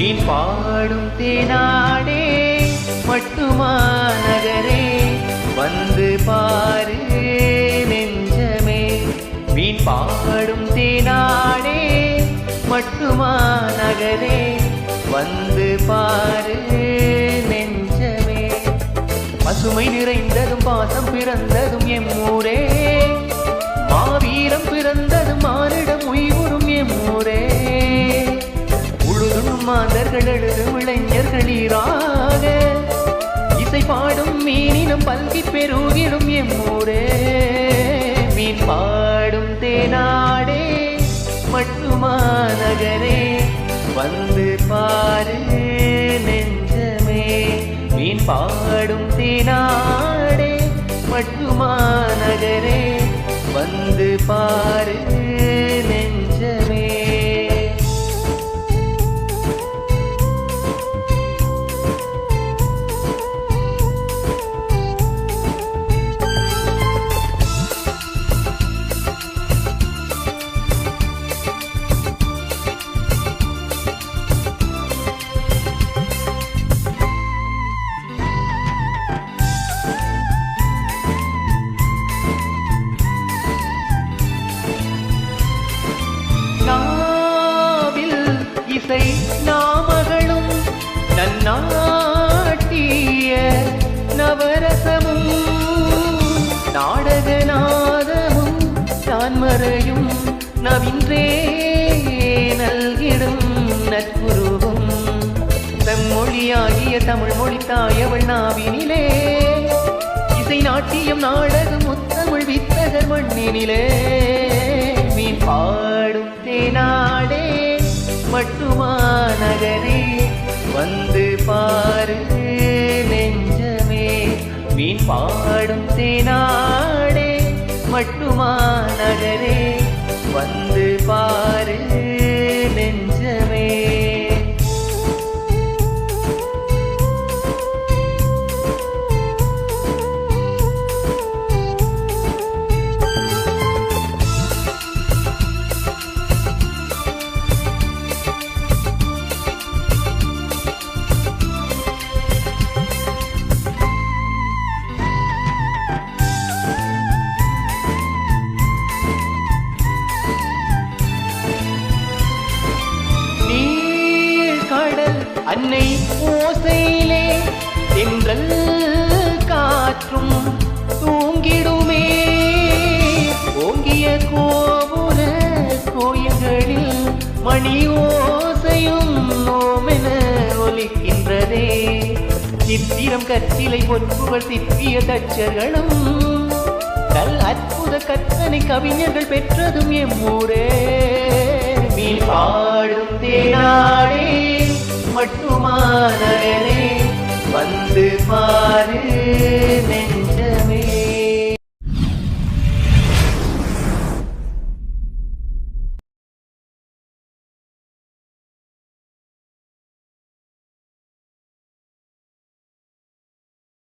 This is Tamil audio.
மீன் பாடும் தேனாடே மட்டுமா நகரே வந்து பாரு நெஞ்சமே. மீன் பாடும் தேனாடே மட்டுமா நகரே வந்து பாரு நெஞ்சமே. பசுமை நிறைந்ததும் பாசம் பிறந்ததும் எம் ஊரே. மாவீரம் பிறந்ததும் மானிடம் உயிரும் எம் ஊரே. மாந்தர்கள் இளைஞர்களீராக. இசை பாடும் மீனினும் பல்கி பெருகிடும் எம்மூரே. மீன் பாடும் தேனாடே மட்டுமா நகரே. வந்து பாரு நெஞ்சமே. மீன் பாடும் தேனாடே மட்டுமா நகரே. வந்து பாரு தான்மறையும் நவின்றே நல்கிடும் நற்குருவும் தம்மொழியாகிய தமிழ் மொழி தாயவள் நாவினிலே. இசை நாட்டியம் நாடக முத்தமிழ் வித்தகர் மண்ணினிலே. மீன் பாடும் தேனாடே மட்டுமா நகரே. வந்து பாரு நெஞ்சமே. மீன் பாடும் தேனாடே மட்டுமா வந்து அன்னை ஓசையிலே என்றல் காற்றும் தூங்கிடுமே. ஓங்கிய கோபுர கோயில்களில் மணி ஓசையும் நோமென ஒலிக்கின்றதே. சித்திரம் கற்றிலை பொற்புகள் சித்திய தச்சர்களும் நல் அற்புத கற்பனை கவிஞர்கள் பெற்றதும் எம்மூரே மீன் மட்டுமா வந்து பாரு